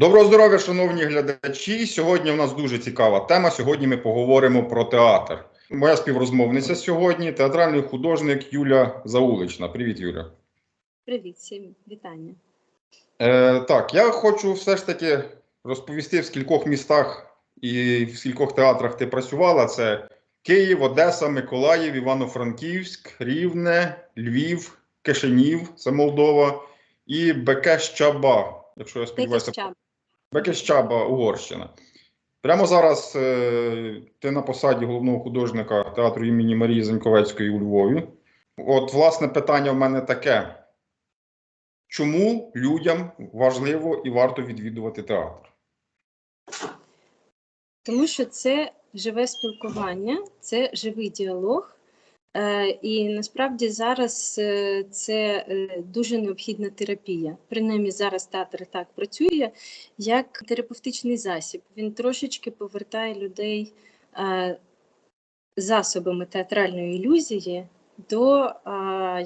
Доброго здоров'я, шановні глядачі. Сьогодні у нас дуже цікава тема. Сьогодні ми поговоримо про театр. Моя співрозмовниця сьогодні театральний художник Юля Заулична. Привіт, Юля. Привіт, всім вітання. Е, так, я хочу все ж таки розповісти в скількох містах і в скількох театрах ти працювала. Це Київ, Одеса, Миколаїв, Івано-Франківськ, Рівне, Львів, Кишинів, це Молдова, і Бекеш-Чаба, якщо я сподіваюся. Бекещаба, Угорщина. Прямо зараз е, ти на посаді головного художника театру імені Марії Заньковецької у Львові. От, власне, питання в мене таке: чому людям важливо і варто відвідувати театр? Тому що це живе спілкування, це живий діалог. Е, і насправді зараз е, це е, дуже необхідна терапія. Принаймні зараз театр так працює як терапевтичний засіб. Він трошечки повертає людей засобами театральної ілюзії до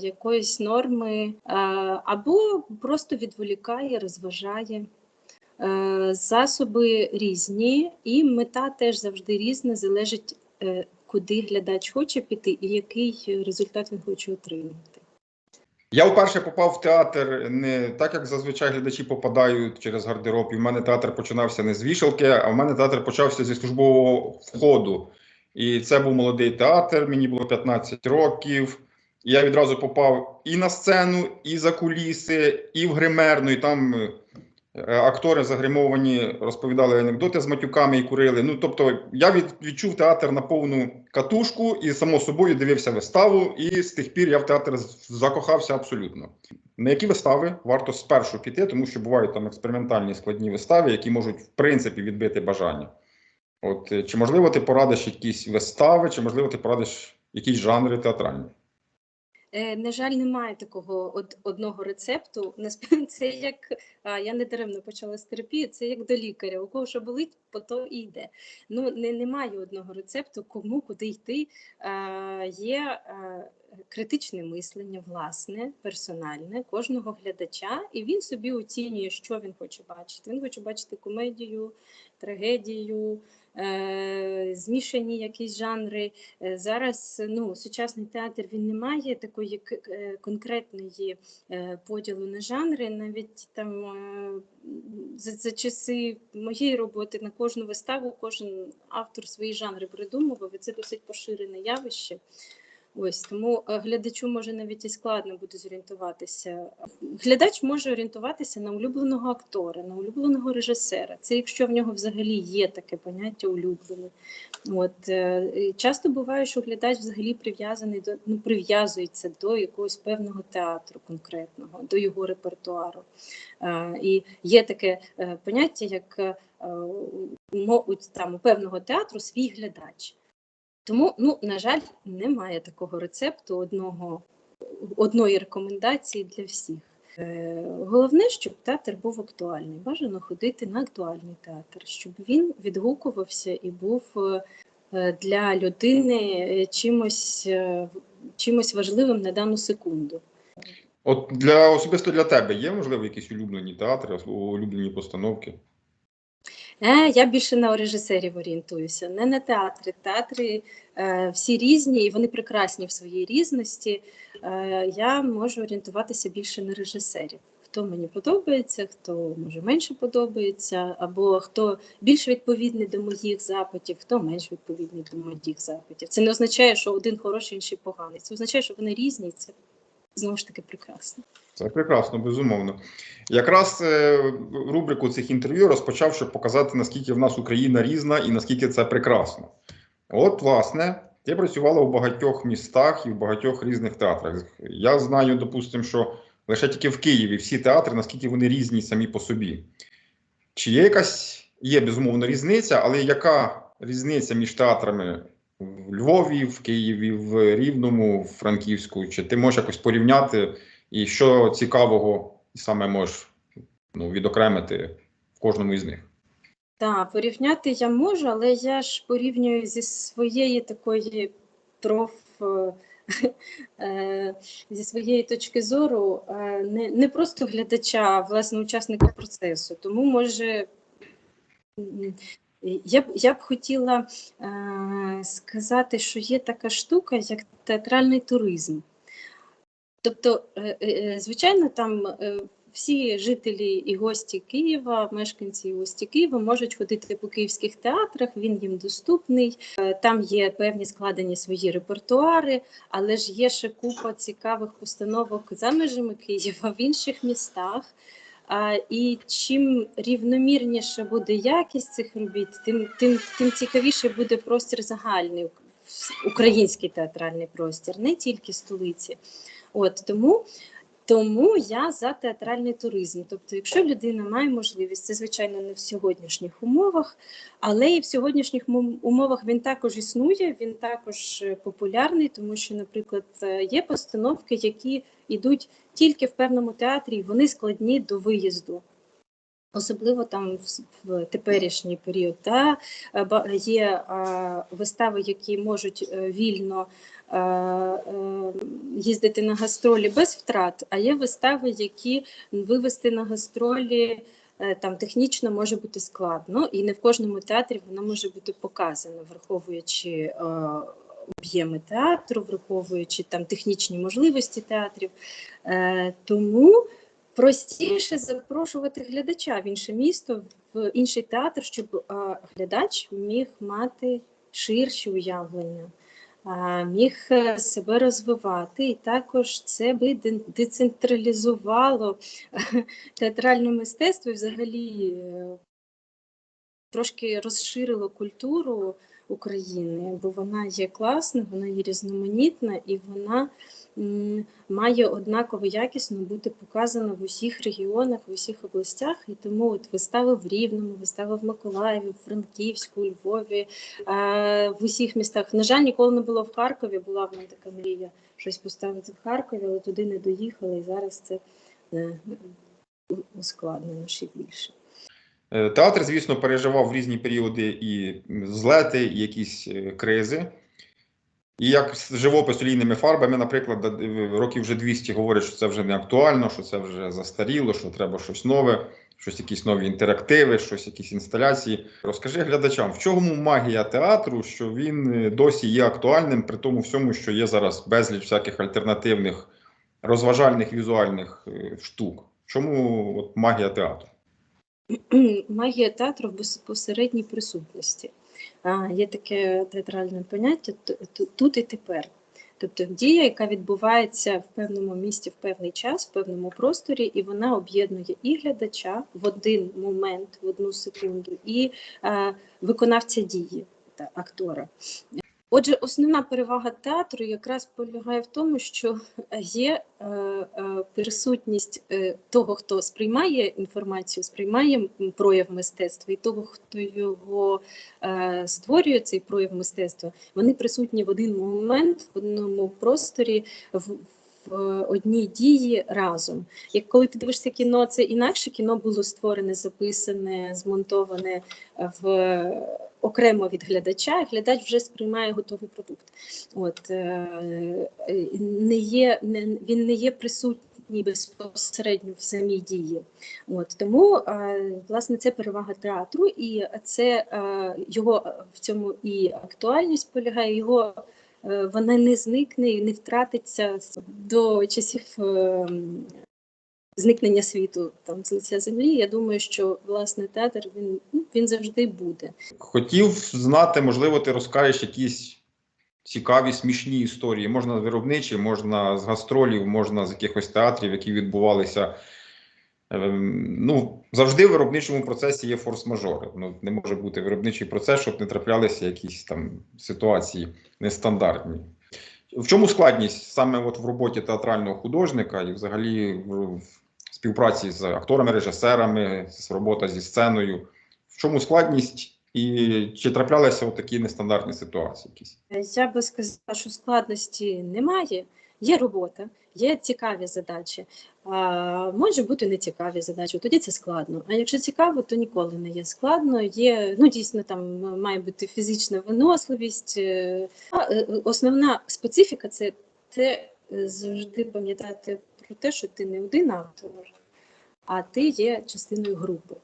якоїсь норми, або просто відволікає, розважає. Засоби різні, і мета теж завжди різна, залежить, куди глядач хоче піти і який результат він хоче отримати. Я вперше попав в театр не так, як зазвичай глядачі попадають через гардероб. І в мене театр починався не з вішалки, а в мене театр почався зі службового входу. І це був молодий театр, мені було 15 років. Я відразу попав і на сцену, і за куліси, і в гримерну. І там е, актори загримовані розповідали анекдоти з матюками і курили. Ну тобто, я від, відчув театр на повну катушку і само собою дивився виставу. І з тих пір я в театр закохався абсолютно. На які вистави варто спершу піти, тому що бувають там експериментальні складні вистави, які можуть в принципі відбити бажання. От е, чи можливо ти порадиш якісь вистави, чи можливо ти порадиш якісь жанри театральні? Е, На жаль, немає такого од- одного рецепту. Насправді це як я не даремно почала з терапії, це як до лікаря. У кого що болить, по то і йде. Ну не, немає одного рецепту, кому куди йти. Є критичне мислення, власне, персональне кожного глядача, і він собі оцінює, що він хоче бачити. Він хоче бачити комедію, трагедію. Е, Змішані якісь жанри, Е, Зараз ну, сучасний театр він не має такої е, конкретної поділу на жанри. Навіть там за, за часи моєї роботи на кожну виставу кожен автор свої жанри придумував, і це досить поширене явище. Ось тому е, глядачу може навіть і складно буде зорієнтуватися. Глядач може орієнтуватися на улюбленого актора, на улюбленого режисера. Це якщо в нього взагалі є таке поняття улюблений. От е, часто буває, що глядач взагалі прив'язаний до ну прив'язується до якогось певного театру конкретного, до його репертуару. Е, і є таке поняття, як там у певного театру свій глядач. Тому, ну на жаль, немає такого рецепту одного одної рекомендації для всіх. Е, Головне, щоб театр був актуальний. Бажано ходити на актуальний театр, щоб він відгукувався і був е, для людини е, чимось, чимось важливим на дану секунду. От для особисто для тебе є можливо якісь улюблені театри, улюблені постановки? Е, я більше на режисерів орієнтуюся, не на театри. Театри е, всі різні і вони прекрасні в своїй різності. Е, я можу орієнтуватися більше на режисерів. Хто мені подобається, хто може менше подобається, або хто більш відповідний до моїх запитів, хто менш відповідний до моїх запитів. Це не означає, що один хороший, інший поганий. Це означає, що вони різні, і це знову ж таки прекрасно. Це прекрасно, безумовно. Якраз е, рубрику цих інтерв'ю розпочав, щоб показати, наскільки в нас Україна різна і наскільки це прекрасно. От, власне, ти працювала в багатьох містах і в багатьох різних театрах. Я знаю, допустимо, що лише тільки в Києві всі театри, наскільки вони різні самі по собі. Чи є якась, є безумовно різниця, але яка різниця між театрами в Львові, в Києві, в Рівному, в Франківську? Чи ти можеш якось порівняти? І що цікавого саме можеш ну, відокремити в кожному із них? Так, порівняти я можу, але я ж порівнюю зі своєї такої проф, е, е, зі своєї точки зору е, не, не просто глядача, а власне учасника процесу. Тому може. Я б, я б хотіла сказати, що є така штука, як театральний туризм. Тобто, е, е, е, звичайно, там всі жителі і гості Києва, мешканці і гості Києва можуть ходити по київських театрах, він їм доступний. Там є певні складені свої репертуари, але ж є ще купа цікавих постановок за межами Києва в інших містах. А, і чим рівномірніше буде якість цих робіт, тим, тим, тим цікавіше буде простір загальний, український театральний простір, не тільки столиці. От тому, тому я за театральний туризм. Тобто, якщо людина має можливість, це звичайно не в сьогоднішніх умовах, але і в сьогоднішніх умовах він також існує, він також е, популярний, тому що, наприклад, е, є постановки, які йдуть тільки в певному театрі, і вони складні до виїзду. Особливо там в, теперішній період. Та е, є е, вистави, які можуть е, вільно їздити на гастролі без втрат, а є вистави, які вивести на гастролі там технічно може бути складно, і не в кожному театрі вона може бути показана, враховуючи об'єми театру, враховуючи там технічні можливості театрів. Е, тому простіше запрошувати глядача в інше місто, в інший театр, щоб е, глядач міг мати ширші уявлення, е, міг е, себе розвивати, і також це би децентралізувало театральне мистецтво і взагалі е, трошки розширило культуру України, бо вона є класна, вона є різноманітна і вона має однаково якісно бути показана в усіх регіонах, в усіх областях. І тому от вистави в Рівному, вистави в Миколаєві, в Франківську, у Львові, е, в усіх містах. На жаль, ніколи не було в Харкові. Була в мене така мрія щось поставити в Харкові, але туди не доїхали. І зараз це е, ускладнено ще більше. Е, Театр, звісно, переживав в різні періоди і злети, і якісь кризи. І як живопис олійними фарбами, наприклад, е, років вже 200 говорять, що це вже не актуально, що це вже застаріло, що треба щось нове, щось якісь нові інтерактиви, щось якісь інсталяції. Розкажи глядачам, в чому магія театру, що він е, досі є актуальним, при тому всьому, що є зараз безліч всяких альтернативних розважальних візуальних е, штук. Чому от магія театру? магія театру в безпосередній присутності. Є таке театральне поняття тут і тепер. Тобто дія, яка відбувається в певному місці в певний час, в певному просторі, і вона об'єднує і глядача в один момент, в одну секунду, і е, виконавця дії та актора. Отже, основна перевага театру якраз полягає в тому, що є е, е, присутність е, того, хто сприймає інформацію, сприймає прояв мистецтва, і того, хто його створює, цей прояв мистецтва, вони присутні в один момент, в одному просторі, в, в одній дії разом. Як коли ти дивишся кіно, це інакше кіно було створене, записане, змонтоване е, в окремо від глядача, глядач вже сприймає готовий продукт. От е, е, не є, не, він не є присутній безпосередньо в самій дії. От тому е, власне це перевага театру, і це е, його е, в цьому і актуальність полягає. Його е, вона не зникне і не втратиться до часів. е, Зникнення світу там з лиця землі. Я думаю, що власне театр він, ну, він завжди буде. Хотів знати, можливо, ти розкажеш якісь цікаві, смішні історії. Можна з виробничі, можна з гастролів, можна з якихось театрів, які відбувалися. Ем, Ну, завжди в виробничому процесі є форс-мажори. Ну, не може бути виробничий процес, щоб не траплялися якісь там ситуації нестандартні. В чому складність саме от в роботі театрального художника і взагалі в, співпраці з акторами, режисерами, з робота зі сценою? В чому складність і чи траплялися такі нестандартні ситуації? Якісь? Я би сказала, що складності немає. Є робота, є цікаві задачі. А, може бути нецікаві задачі, тоді це складно. А якщо цікаво, то ніколи не є складно. Є ну дійсно там має бути фізична виносливість. е, а, е, Основна специфіка це це е, завжди пам'ятати про те, що ти не один автор, а ти є частиною групи.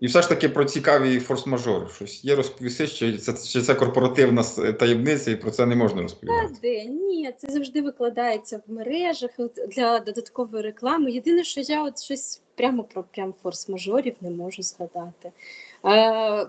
І все ж таки про цікаві форс-мажори. Щось є розповісти, чи це, чи це корпоративна таємниця, і про це не можна розповідати. де ні, це завжди викладається в мережах для додаткової реклами. Єдине, що я от щось прямо про прям форс-мажорів не можу згадати. Е, е,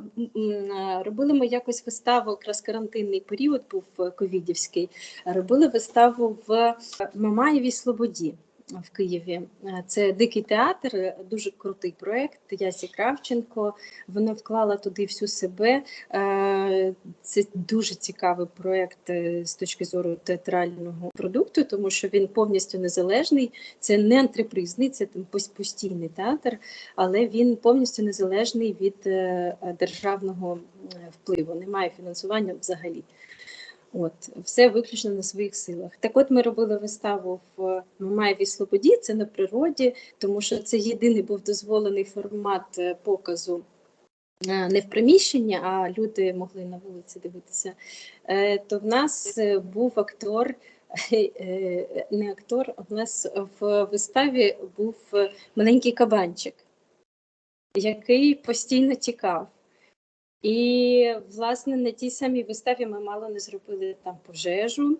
робили ми якось виставу, якраз карантинний період був е, ковідівський. Робили виставу в Мамаєвій Слободі. В Києві Е, це дикий театр, е, дуже крутий проект. Ясі Кравченко. Вона вклала туди всю себе. Е, Це дуже цікавий проект з точки зору театрального продукту, тому що він повністю незалежний. Це не антрепризний, це там постійний театр, але він повністю незалежний від державного впливу. Немає фінансування взагалі. От, все виключно на своїх силах. Так от ми робили виставу в Мамаєвій Слободі, це на природі, тому що це єдиний був дозволений формат е, показу е, не в приміщенні, а люди могли на вулиці дивитися. Е, То в нас був актор, не актор, у нас в виставі був маленький кабанчик, який постійно тікав. І, власне, на тій самій виставі ми мало не зробили там пожежу,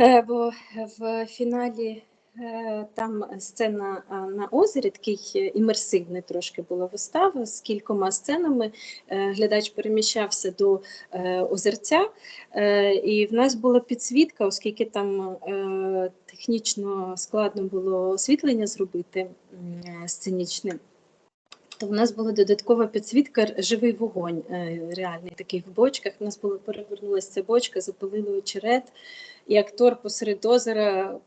Е, бо в фіналі е, там сцена на озері, такий е, імерсивний трошки була вистава з кількома сценами. Глядач переміщався до озерця, і в нас була підсвітка, оскільки там технічно складно було освітлення зробити м, сценічне. То в нас була додаткова підсвітка живий вогонь, е, реальний такий в бочках. У нас була перевернулася ця бочка, запалили очерет, і актор посеред озера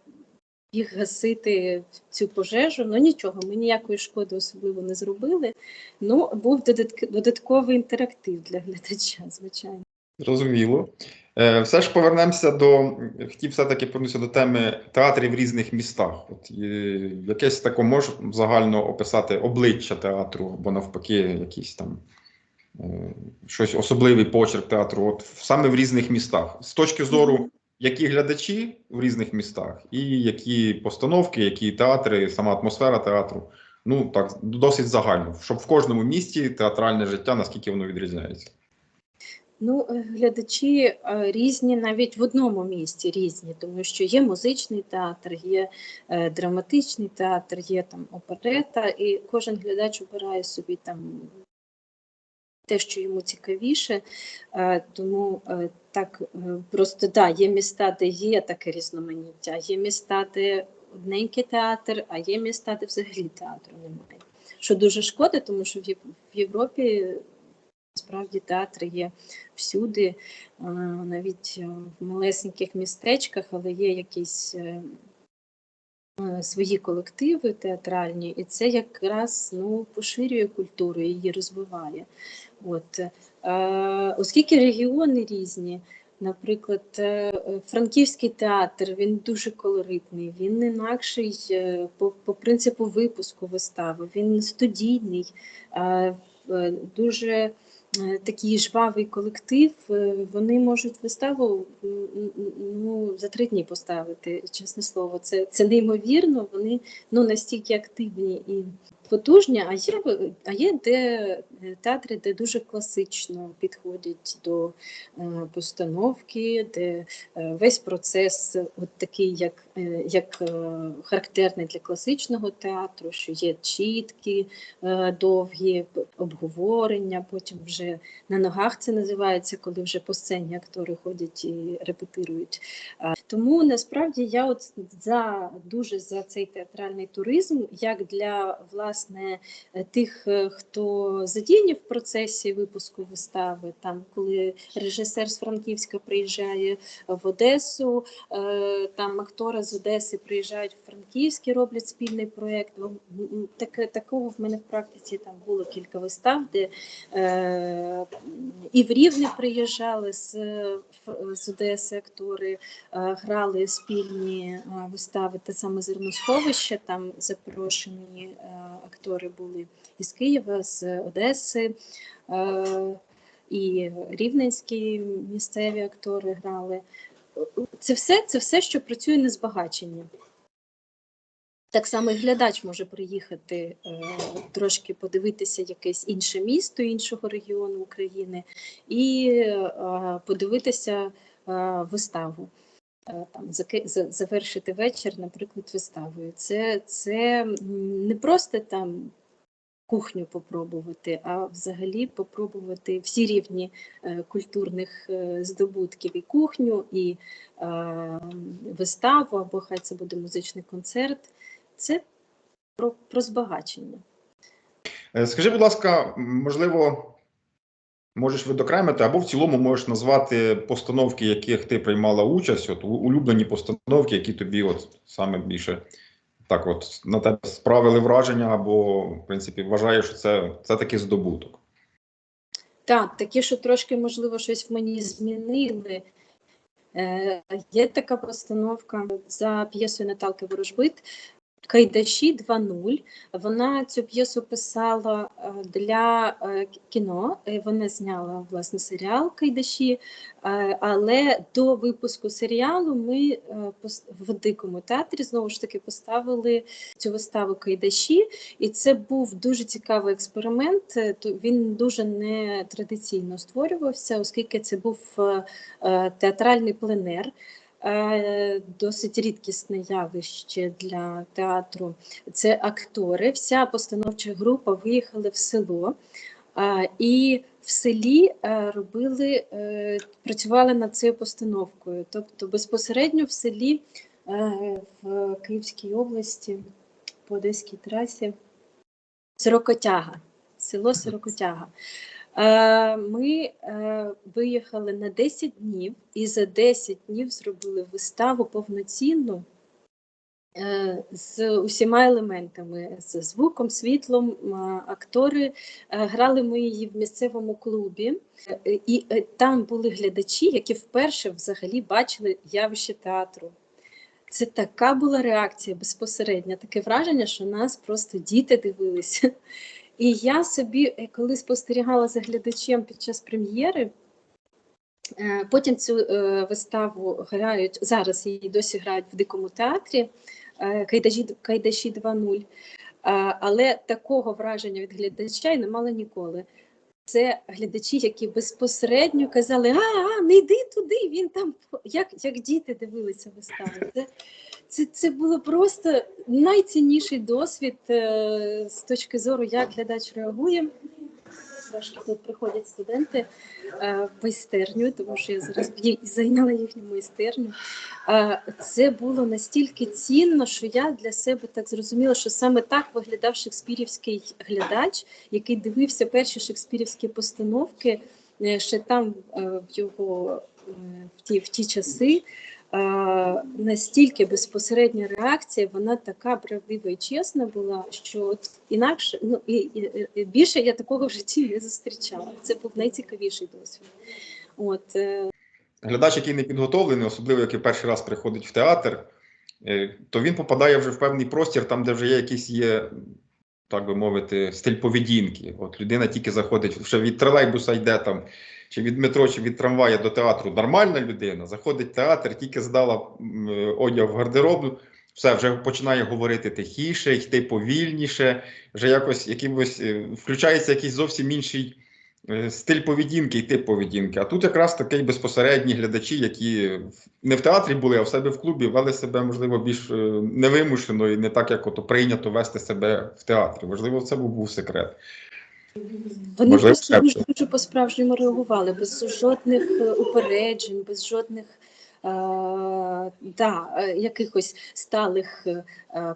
біг гасити цю пожежу. Ну нічого, ми ніякої шкоди особливо не зробили. Ну, був додатковий інтерактив для глядача, звичайно. Зрозуміло. Е, Все ж повернемося до хотів все-таки повернутися до теми театрів в різних містах. От якесь таке можеш загально описати обличчя театру, або навпаки, якісь там е, щось особливий почерк театру, от саме в різних містах, з точки зору, які глядачі в різних містах, і які постановки, які театри, сама атмосфера театру. Ну так досить загально, щоб в кожному місті театральне життя, наскільки воно відрізняється. Ну, е, глядачі е, різні навіть в одному місті різні, тому що є музичний театр, є е, драматичний театр, є там оперета, і кожен глядач обирає собі там те, що йому цікавіше. Тому так просто да, є міста, де є таке різноманіття, є міста, де одненький театр, а є міста, де взагалі театру немає. Що дуже шкода, тому що в Європі Насправді театри є всюди, е, навіть е, в малесеньких містечках, але є якісь е, свої колективи театральні, і це якраз ну, поширює культуру, її розвиває. От. Оскільки регіони різні, наприклад, Франківський театр він дуже колоритний, він інакший по, по принципу випуску вистави, він студійний, дуже такий жвавий колектив, е, вони можуть виставу ну, за три дні поставити, чесне слово. Це, це неймовірно, вони ну, настільки активні і потужні, а є, а є де е, театри, де дуже класично підходять до е, постановки, де е, весь процес от такий, як, як характерний для класичного театру, що є чіткі, довгі обговорення, потім вже на ногах це називається, коли вже по сцені актори ходять і репетирують. Тому насправді я от за дуже за цей театральний туризм, як для власне е, тих, е, хто задіяні в процесі випуску вистави, там коли режисер з Франківська приїжджає в Одесу, е, там актори з Одеси приїжджають в Франківськ і роблять спільний проєкт. Ну, Таке, такого в мене в практиці там було кілька вистав, де і в Рівне приїжджали з, з Одеси актори, грали спільні вистави, те саме зерносховище. Там запрошені актори були із Києва, з Одеси. Е, і рівненські місцеві актори грали. це все, це все, що працює на збагачення. Так само і глядач може приїхати е, трошки подивитися якесь інше місто іншого регіону України і е, подивитися е, виставу. Е, Там завершити вечір, наприклад, виставою. Це, це не просто там кухню попробувати, а взагалі попробувати всі рівні е, культурних е, здобутків і кухню, і е, виставу, або хай це буде музичний концерт. Це про, про збагачення. Скажи, будь ласка, можливо, можеш відокремити або в цілому можеш назвати постановки, яких ти приймала участь, от улюблені постановки, які тобі от саме більше так от на тебе справили враження, або в принципі вважаєш, що це, це такий здобуток. Так, такі, що трошки, можливо, щось в мені змінили. Е, є така постановка за п'єсою Наталки Ворожбит Кайдаші 2.0. Вона цю п'єсу писала е, для е, кіно. Е, Вона зняла власне серіал Кайдаші, але до випуску серіалу ми в дикому театрі знову ж таки поставили цю виставу Кайдаші. І це був дуже цікавий експеримент. Він дуже нетрадиційно створювався, оскільки це був театральний пленер. Е, Досить рідкісне явище для театру. Це актори. Вся постановча група виїхали в село. е, І в селі е, робили, працювали над цією постановкою. Тобто безпосередньо в селі в Київській області по Одеській трасі Сирокотяга, село Сирокотяга. Е, Ми е, виїхали на 10 днів і за 10 днів зробили виставу повноцінну е, з усіма елементами, з звуком, світлом. Актори грали ми її в місцевому клубі, і там були глядачі, які вперше взагалі бачили явище театру. Це така була реакція безпосередня, таке враження, що нас просто діти дивилися. І я собі, е, коли спостерігала за глядачем під час прем'єри, е, потім цю е, виставу грають, зараз її досі грають в дикому театрі Кайдаші, Кайдаші 2.0. Е, Але такого враження від глядача я не мала ніколи. Це глядачі, які безпосередньо казали: а, а не йди туди, він там як, як діти дивилися виставу. Це, це, це було просто найцінніший досвід е, з точки зору, як глядач реагує. Трошки тут приходять студенти е, в майстерню, тому що я зараз зайняла їхню майстерню. Е, це було настільки цінно, що я для себе так зрозуміла, що саме так виглядав шекспірівський глядач, який дивився перші шекспірівські постановки ще там в його в ті, в ті часи. Настільки безпосередня реакція, вона така правдива і чесна була, що от інакше ну і, і, і більше я такого в житті не зустрічала. Це був найцікавіший досвід. От е, Глядач, який не підготовлений, особливо який перший раз приходить в театр, е, то він попадає вже в певний простір, там, де вже є якийсь є, так би мовити, стиль поведінки. От людина тільки заходить, вже від тролейбуса йде там, чи від метро, чи від трамвая до театру. Нормальна людина заходить в театр, тільки здала одяг в гардеробну. Все, вже починає говорити тихіше, йти повільніше, вже якось якимось е, включається якийсь зовсім інший е, стиль поведінки і тип поведінки. А тут якраз такий безпосередні глядачі, які не в театрі були, а в себе в клубі вели себе, можливо, більш е, невимушено і не так, як ото прийнято вести себе в театрі. Можливо, це був секрет. Вони Можливо, просто дуже, дуже по-справжньому реагували, без жодних е, упереджень, без жодних е, да, е, якихось сталих е,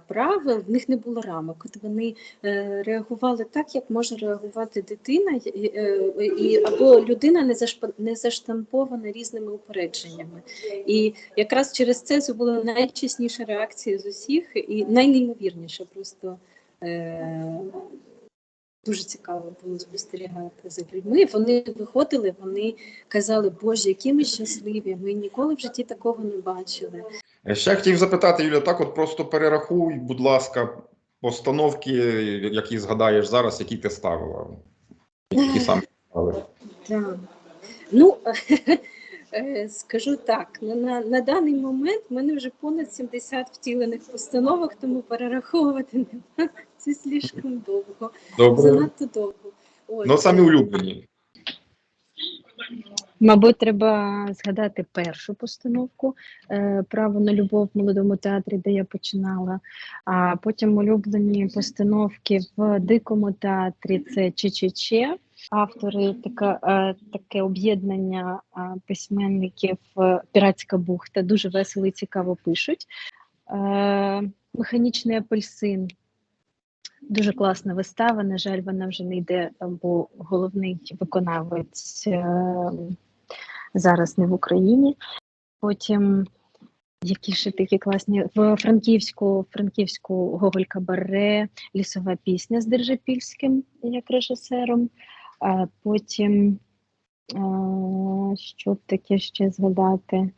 правил. В них не було рамок. От вони е, реагували так, як може реагувати дитина, і, е, і, або людина не, не заштампована різними упередженнями. І якраз через це це була найчесніша реакція з усіх і найнеймовірніша просто. Е, Дуже цікаво було спостерігати за людьми. Вони виходили, вони казали, Боже, які ми щасливі! Ми ніколи в житті такого не бачили. Е, Ще хотів запитати, Юля, так от просто перерахуй, будь ласка, постановки, які згадаєш зараз, які ти ставила. Які саме ставили. Так. Ну, Е, Скажу так, на, на, на даний момент в мене вже понад 70 втілених постановок, тому перераховувати не треба. Це слишком довго. Добре. Занадто довго. Ось. Ну, самі улюблені. Мабуть, треба згадати першу постановку е, Право на любов в молодому театрі, де я починала. А потім улюблені постановки в дикому театрі це Че-Че-Че. Автори така, е, таке об'єднання е, письменників е, Піратська бухта. Дуже весело і цікаво пишуть. Е, Механічний апельсин. Дуже класна вистава. На жаль, вона вже не йде, бо головний виконавець е, зараз не в Україні. Потім які ще такі класні в Франківську, Франківську Гоголь Кабаре, лісова пісня з Держипільським як режисером. А потім а, що таке ще згадати?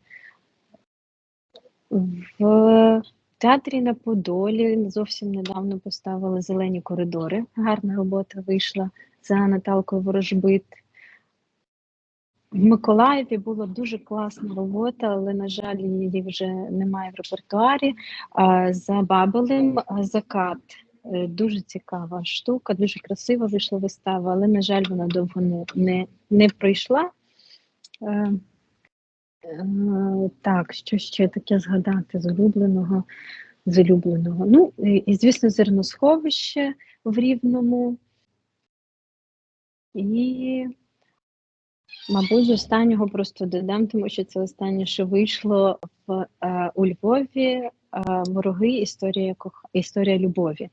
В театрі на Подолі зовсім недавно поставили зелені коридори. Гарна робота вийшла за Наталкою Ворожбит. В Миколаєві була дуже класна робота, але, на жаль, її вже немає в репертуарі. За Бабелем закат. Е, Дуже цікава штука, дуже красива вийшла вистава, але, на жаль, вона довго не, не, не пройшла. Е, Так, що ще таке згадати з улюбленого? З улюбленого. Ну, і, звісно, зерносховище в Рівному. І Мабуть, останнього просто додам, тому що це останнє, що вийшло в е, у Львові е, вороги історія кох... історія любові.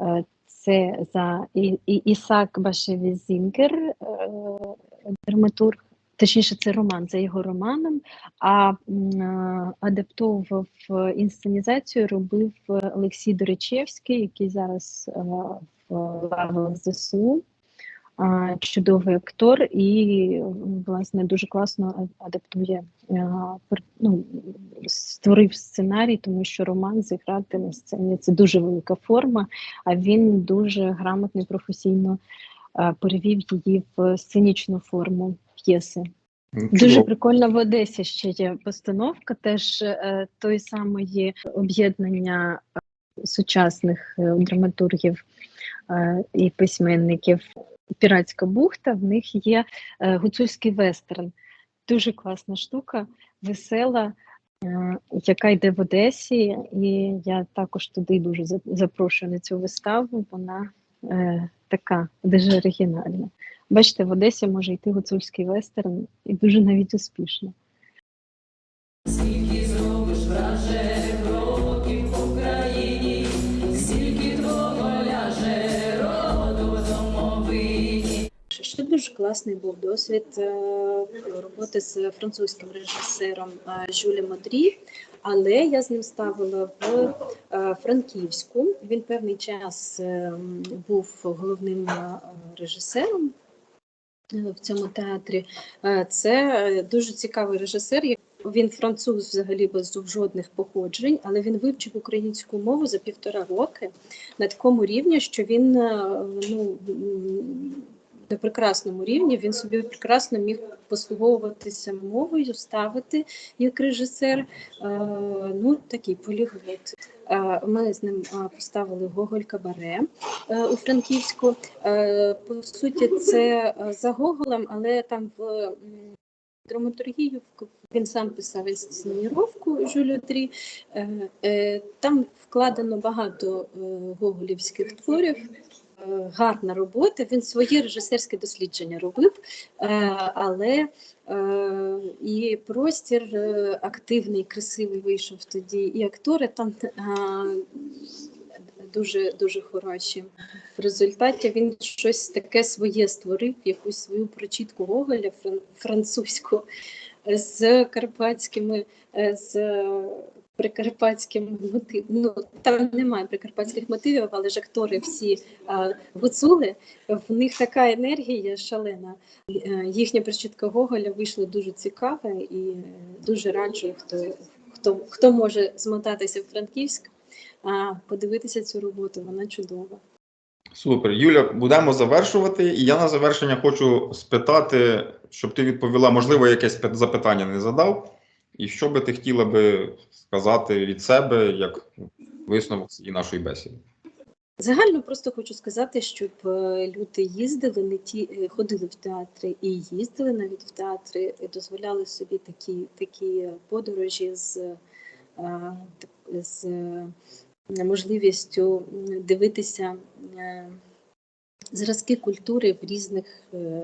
Е, це за і, і, Ісак Башевізінгер, е, драматург. Точніше, це роман за його романом, а е, адаптовував інсценізацію робив Олексій Доречевський, який зараз е, в лавах ЗСУ. Чудовий актор і власне дуже класно адаптує ну, створив сценарій, тому що роман зіграти на сцені це дуже велика форма, а він дуже грамотно і професійно перевів її в сценічну форму п'єси. Дуже Чудово. прикольно в Одесі ще є постановка, теж е, той самої об'єднання е, сучасних е, драматургів і письменників. Піратська бухта, в них є гуцульський вестерн. Дуже класна штука, весела, яка йде в Одесі, і я також туди дуже запрошую на цю виставу. Вона така дуже оригінальна. Бачите, в Одесі може йти гуцульський вестерн і дуже навіть успішно. Скільки зробиш враже кроків в Україні, скільки твого ляже роду домовині. Ще дуже класний був досвід е, роботи з французьким режисером е, Жюлем Модрі, але я з ним ставила в е, Франківську. Він певний час е, був головним режисером в цьому театрі. Е, Це е, дуже цікавий режисер. Він француз взагалі без жодних походжень, але він вивчив українську мову за півтора роки на такому рівні, що він е, ну, на прекрасному рівні він собі прекрасно міг послуговуватися мовою, ставити як режисер. Е, ну, такий поліглот. Е, Ми з ним е, поставили Гоголь Кабаре у Франківську. По суті, це за Гоголем, але там в драматургію він сам писав інсценіровку Жюлю Трі. Там вкладено багато гоголівських творів. Е, Гарна робота. Він свої режисерські дослідження робив, е, але е, і простір активний, красивий вийшов тоді, і актори там дуже дуже хороші. В результаті він щось таке своє створив, якусь свою прочітку Гоголя французьку з карпатськими з прикарпатськими мотивами. Ну там немає прикарпатських мотивів, але ж актори всі а, гуцули. В них така енергія шалена. Е, Їхня прочітка Гоголя вийшла дуже цікава і е, дуже раджу, хто хто, хто може змотатися в Франківськ, а подивитися цю роботу. Вона чудова. Супер. Юля, будемо завершувати. І я на завершення хочу спитати, щоб ти відповіла, можливо, якесь запитання не задав. І що би ти хотіла би сказати від себе як висновок цієї нашої бесіди? Загально просто хочу сказати, щоб е, люди їздили, не ті е, ходили в театри і їздили навіть в театри, і дозволяли собі такі, такі подорожі з, е, з можливістю дивитися зразки культури в різних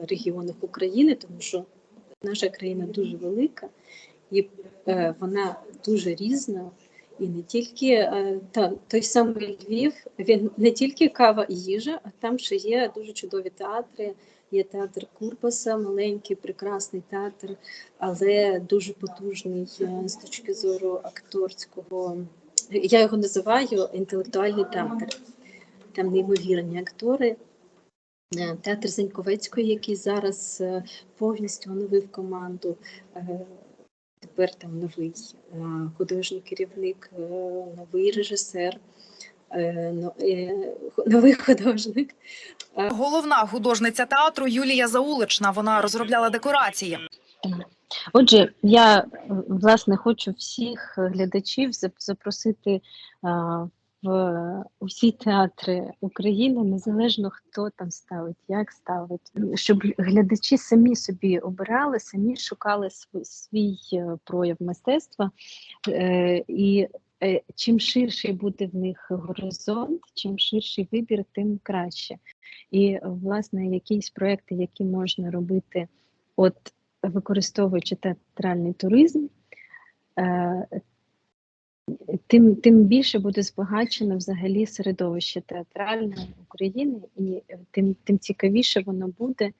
регіонах України, тому що наша країна дуже велика і е, вона дуже різна. І не тільки е, та, той самий Львів, він не тільки кава і їжа, а там ще є дуже чудові театри. Є театр Курбаса, маленький, прекрасний театр, але дуже потужний е, з точки зору акторського. Я його називаю інтелектуальний театр. Там неймовірні актори. Театр Заньковецької, який зараз повністю оновив команду. Тепер там новий е, художній керівник, е, новий режисер, е, новий художник. Головна художниця театру Юлія Заулична. Вона розробляла декорації. Отже, я власне хочу всіх глядачів запросити в усі театри України, незалежно хто там ставить, як ставить, щоб глядачі самі собі обирали, самі шукали свій, свій е, прояв мистецтва. Е, і е, чим ширший буде в них горизонт, чим ширший вибір, тим краще. І власне якісь проекти, які можна робити, от використовуючи театральний туризм, тим, тим більше буде збагачено взагалі середовище театральне України, і е, тим, тим цікавіше воно буде.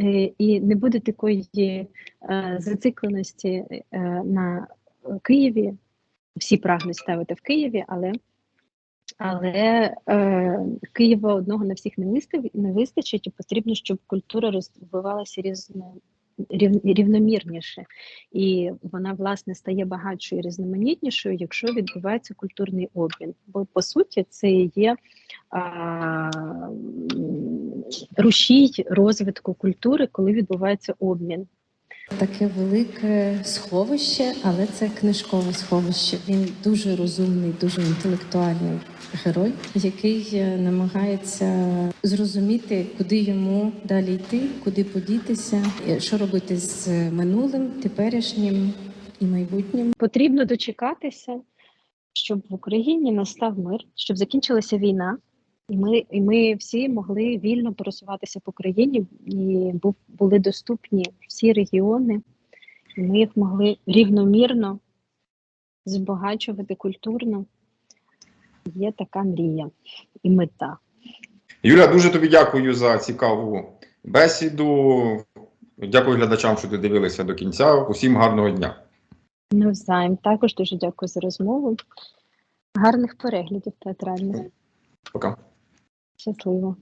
Е, І не буде такої е, зацикленості на Києві. Всі прагнуть ставити в Києві, але, але Києва одного на всіх не вистачить, і потрібно, щоб культура розвивалася різно, рів, рівномірніше. І вона, власне, стає багатшою і різноманітнішою, якщо відбувається культурний обмін. Бо по суті це є а, рушій розвитку культури, коли відбувається обмін. Таке велике сховище, але це книжкове сховище. Він дуже розумний, дуже інтелектуальний герой, який е, намагається зрозуміти, куди йому далі йти, куди подітися, е, що робити з минулим, теперішнім і майбутнім. Потрібно дочекатися, щоб в Україні настав мир, щоб закінчилася війна, і ми, і ми всі могли вільно пересуватися по країні, і були доступні всі регіони, і ми їх могли рівномірно збагачувати культурно. Є така мрія і мета. Юля, дуже тобі дякую за цікаву бесіду. Дякую глядачам, що додивилися до кінця. Усім гарного дня. Навзаєм також дуже дякую за розмову. Гарних переглядів театральних. Пока. się czują.